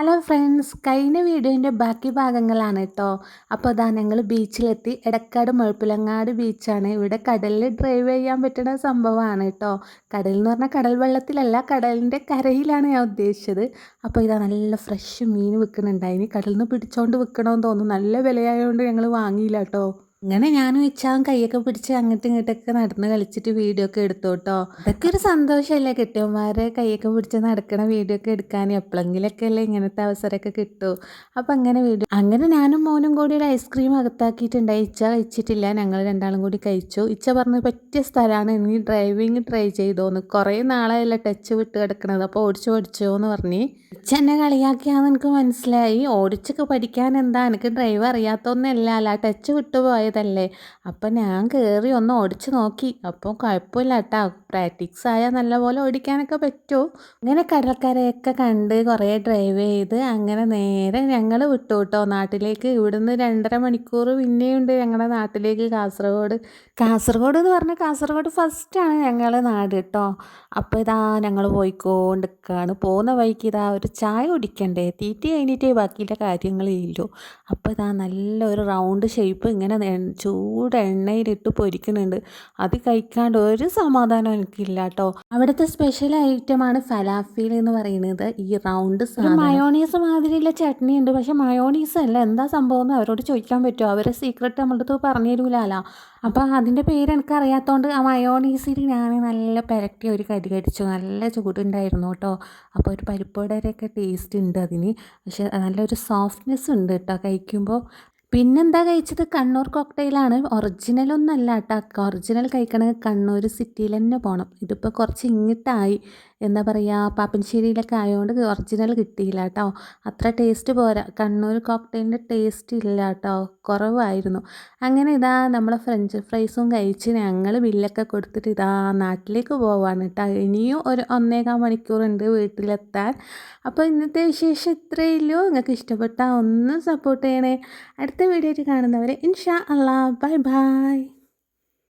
Hello friends കഴിഞ്ഞ വീഡിയോന്റെ ബാക്കി ഭാഗങ്ങളാണ് കേട്ടോ അപ്പോൾ അതാ ഞങ്ങൾ ബീച്ചിലെത്തി. എടക്കാട് മുഴപ്പിലങ്ങാട് ബീച്ചാണ്. ഇവിടെ കടലിൽ ഡ്രൈവ് ചെയ്യാൻ പറ്റുന്ന സംഭവമാണ് കേട്ടോ കടൽ എന്ന് പറഞ്ഞാൽ കടൽ വെള്ളത്തിലല്ല കടലിന്റെ കരയിലാണ് ഞാൻ ഉദ്ദേശിച്ചത്. അപ്പോൾ ഇതാ നല്ല ഫ്രഷ് മീൻ വിൽക്കുന്നുണ്ടായിന് കടലിൽ നിന്ന് പിടിച്ചോണ്ട് വിൽക്കണമെന്ന് തോന്നുന്നു. നല്ല വിലയായതുകൊണ്ട് ഞങ്ങൾ വാങ്ങിയില്ല കേട്ടോ അങ്ങനെ ഞാനും ഇച്ചാവും കൈയൊക്കെ പിടിച്ച് അങ്ങോട്ടും ഇങ്ങോട്ടൊക്കെ നടന്ന് കളിച്ചിട്ട് വീഡിയോ ഒക്കെ എടുത്തു കേട്ടോ അതൊക്കെ ഒരു സന്തോഷമല്ലേ കെട്ടിയന്മാരെ കൈയൊക്കെ പിടിച്ച് നടക്കണ വീഡിയോ ഒക്കെ എടുക്കാൻ എപ്പോഴെങ്കിലൊക്കെ അല്ലേ ഇങ്ങനത്തെ അവസരമൊക്കെ കിട്ടൂ. അപ്പം അങ്ങനെ വീഡിയോ അങ്ങനെ ഞാനും മോനും കൂടി ഒരു ഐസ്ക്രീം അകത്താക്കിയിട്ടുണ്ടായി. ഇച്ച കഴിച്ചിട്ടില്ല. ഞങ്ങൾ രണ്ടാളും കൂടി കഴിച്ചു. ഇച്ച പറഞ്ഞ് പറ്റിയ സ്ഥലമാണ്. ഇനി ഡ്രൈവിങ് ട്രൈ ചെയ്തോന്ന്. കുറേ നാളായല്ല ടച്ച് വിട്ട് കിടക്കണത്. അപ്പോൾ ഓടിച്ചു ഓടിച്ചോ എന്ന് പറഞ്ഞ് ഇച്ച എന്നെ കളിയാക്കിയാന്ന് എനിക്ക് മനസ്സിലായി. ഓടിച്ചൊക്കെ പഠിക്കാൻ എന്താ? എനിക്ക് ഡ്രൈവ് അറിയാത്തൊന്നല്ല. അല്ല ടച്ച് വിട്ടുപോയത് പോയതല്ലേ അപ്പം ഞാൻ കയറി ഒന്ന് ഓടിച്ച് നോക്കി. അപ്പോൾ കുഴപ്പമില്ല കേട്ടോ പ്രാക്ടീസ് ആയാൽ നല്ലപോലെ ഓടിക്കാനൊക്കെ പറ്റുമോ അങ്ങനെ കടൽക്കരയൊക്കെ കണ്ട് കുറേ ഡ്രൈവ് ചെയ്ത് അങ്ങനെ നേരെ ഞങ്ങൾ വിട്ടു കേട്ടോ നാട്ടിലേക്ക് ഇവിടുന്ന് രണ്ടര മണിക്കൂർ പിന്നെയുണ്ട് ഞങ്ങളുടെ നാട്ടിലേക്ക് കാസർഗോഡ്. കാസർഗോഡ് എന്ന് പറഞ്ഞാൽ കാസർഗോഡ് ഫസ്റ്റാണ് ഞങ്ങളുടെ നാട് കേട്ടോ അപ്പോൾ ഇതാ ഞങ്ങൾ പോയിക്കൊണ്ടിരിക്കുകയാണ് പോകുന്ന വഴിക്ക് ഇതാ ഒരു ചായ കുടിക്കണ്ടേ? തീറ്റി കഴിഞ്ഞിട്ടേ ബാക്കിയുള്ള കാര്യങ്ങളേ ഇല്ലൂ അപ്പോൾ ഇതാ നല്ലൊരു റൗണ്ട് ഷേപ്പ് ഇങ്ങനെ ചൂട് എണ്ണയിലിട്ട് പൊരിക്കുന്നുണ്ട്. അത് കഴിക്കാണ്ട് ഒരു സമാധാനം എനിക്കില്ല കേട്ടോ അവിടുത്തെ സ്പെഷ്യൽ ഐറ്റമാണ് ഫലാഫീൽ എന്ന് പറയുന്നത്. ഈ റൗണ്ട് മയോണീസ് മാതിരിയുള്ള ചട്നി ഉണ്ട് പക്ഷെ മയോണീസ് അല്ല. എന്താ സംഭവം എന്ന് അവരോട് ചോദിക്കാൻ പറ്റുമോ? അവരെ സീക്രട്ട് നമ്മുടെ അടുത്ത് പറഞ്ഞു തരൂലല്ലോ അപ്പോൾ അതിന്റെ പേര് എനിക്ക് അറിയാത്തതുകൊണ്ട് ആ മയോണീസിൽ ഞാൻ നല്ല പെരട്ടി ഒരു കരി കടിച്ചു. നല്ല ചൂടുണ്ടായിരുന്നു കേട്ടോ. അപ്പോൾ ഒരു പരിപ്പുവടയൊക്കെ ടേസ്റ്റ് ഉണ്ട് അതിന്. പക്ഷെ നല്ലൊരു സോഫ്റ്റ്നെസ് ഉണ്ട് കേട്ടോ. കഴിക്കുമ്പോൾ പിന്നെന്താ കഴിച്ചത്? കണ്ണൂർ കോക്ടെയിലാണ്. അല്ല കേട്ടോ ഒറിജിനൽ കഴിക്കണമെങ്കിൽ കണ്ണൂർ സിറ്റിയിൽ തന്നെ പോകണം ഇതിപ്പോൾ കുറച്ച് ഇങ്ങിട്ടായി. എന്താ പറയുക പാപ്പൻശ്ശേരിയിലൊക്കെ ആയതുകൊണ്ട് ഒറിജിനൽ കിട്ടിയില്ല കേട്ടോ അത്ര ടേസ്റ്റ് പോരാ. കണ്ണൂർ കോക്ടെയിലിന്റെ ടേസ്റ്റ് ഇല്ല കേട്ടോ കുറവായിരുന്നു. അങ്ങനെ ഇതാ നമ്മളെ ഫ്രഞ്ച് ഫ്രൈസും കഴിച്ച് ഞങ്ങൾ ബില്ലൊക്കെ കൊടുത്തിട്ട് ഇതാ നാട്ടിലേക്ക് പോവാണ് കേട്ടോ ഇനിയും ഒരു ഒന്നേകാൽ മണിക്കൂറുണ്ട് വീട്ടിലെത്താൻ. അപ്പോൾ ഇന്നത്തെ വിശേഷം ഇത്രയേ ഉള്ളൂ നിങ്ങൾക്ക് ഇഷ്ടപ്പെട്ടാൽ ഒന്ന് സപ്പോർട്ട് ചെയ്യണേ. അടുത്ത വീഡിയോ കാണുന്നവരെ ഇൻഷാ അല്ലാ ബൈ ബൈ.